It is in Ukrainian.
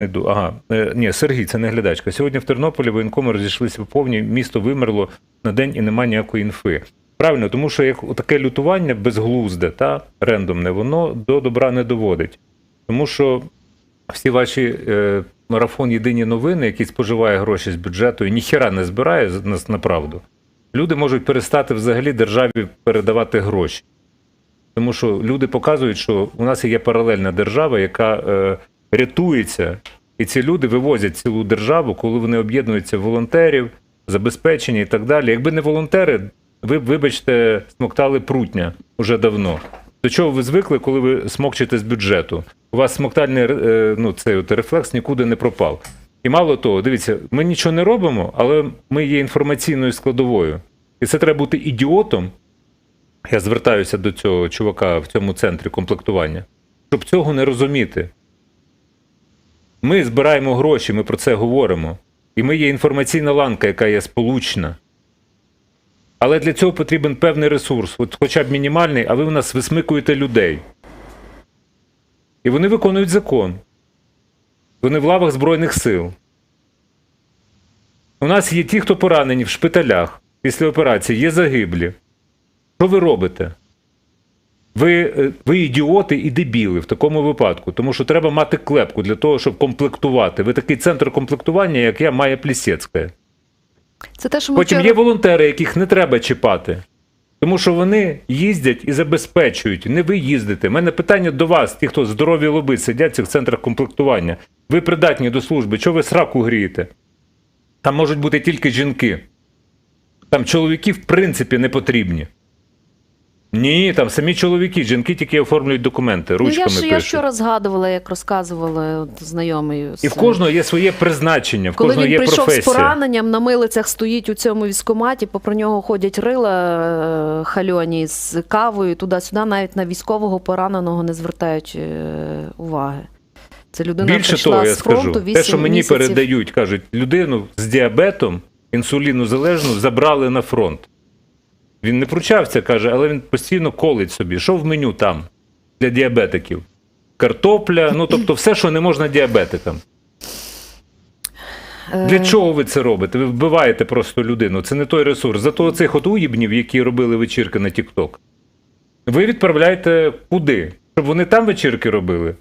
Йду. Ага, Е, ні, Сергій, це не глядачка. Сьогодні в Тернополі воєнкоми розійшлися повні, місто вимерло на день і немає ніякої інфи. Правильно, тому що як таке лютування безглузде та рендомне, воно до добра не доводить. Тому що всі ваші е, марафон Єдині новини, який споживає гроші з бюджету і ніхіра не збирає з- на, на правду, люди можуть перестати взагалі державі передавати гроші. Тому що люди показують, що у нас є паралельна держава, яка е, рятується, і ці люди вивозять цілу державу, коли вони об'єднуються волонтерів, забезпечення і так далі. Якби не волонтери, ви вибачте, смоктали прутня уже давно. До чого ви звикли, коли ви смокчете з бюджету? У вас смоктальний е, ну, цей от рефлекс нікуди не пропав. І мало того, дивіться, ми нічого не робимо, але ми є інформаційною складовою. І це треба бути ідіотом, я звертаюся до цього чувака в цьому центрі комплектування, щоб цього не розуміти. Ми збираємо гроші, ми про це говоримо. І ми є інформаційна ланка, яка є сполучна. Але для цього потрібен певний ресурс, от хоча б мінімальний, а ви в нас висмикуєте людей. І вони виконують закон. Вони в лавах Збройних сил. У нас є ті, хто поранені в шпиталях після операції, є загиблі. Що ви робите? Ви, е, ви ідіоти і дебіли в такому випадку, тому що треба мати клепку для того, щоб комплектувати. Ви такий центр комплектування, як я, має Плісецьке. Це те, що ми Потім вчора... є волонтери, яких не треба чіпати. Тому що вони їздять і забезпечують. Не ви їздите. У мене питання до вас, ті, хто здорові лоби сидять в цих центрах комплектування. Ви придатні до служби. Чого ви сраку грієте? Там можуть бути тільки жінки. Там чоловіки, в принципі, не потрібні. Ні, там самі чоловіки, жінки тільки оформлюють документи, Ну, ручками я ж я вчора згадувала, як розказували от, І в кожного є своє призначення, в Коли кожного він є прийшов професія. з пораненням, на милицях стоїть у цьому військкоматі, попри нього ходять рила е, хальоні з кавою туди-сюди, навіть на військового пораненого не звертають е, уваги. Це людина Більше того, я з фронту скажу, 8 те, що мені місяців. передають, кажуть, людину з діабетом, інсуліну залежну, забрали на фронт. Він не пручався, каже, але він постійно колить собі. Що в меню там для діабетиків? Картопля, ну тобто все, що не можна діабетикам. Для Е, чого ви це робите? Ви вбиваєте просто людину. Це не той ресурс. Зато цих от уїбнів, які робили вечірки на TikTok, ви відправляєте куди? Щоб вони там вечірки робили?